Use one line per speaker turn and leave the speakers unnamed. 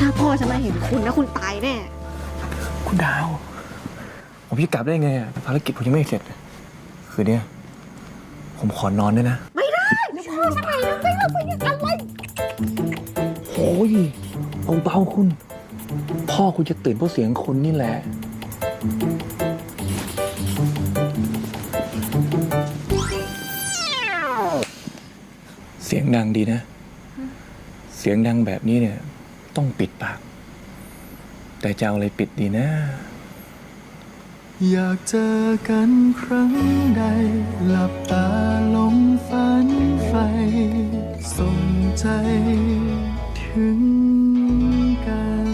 ถ้าพ่อฉันมาเห็นคุณนะคุณตายแน่
คุณดาวผมพี่กลับได้ไงอะภารกิจผมยังไม่เสร็จเลยคืนเนี้ยผมขอนอนด้วยนะ
ไม่ได้เดี๋ยวพ่อฉันไปนะไปแล้วไปเนี่ยอะไร
โอ้ยเบาๆคุณ พ่อคุณจะตื่นเพราะเสียงคุณนี่แหละ เสียงดังดีนะ เสียงดังแบบนี้เนี่ย ต้องปิดปาก แต่จะเอาอะไรปิดดีนะ
อยากเจอกันครั้งใด หลับตาลงฝันไฟส่ใจถึงกัน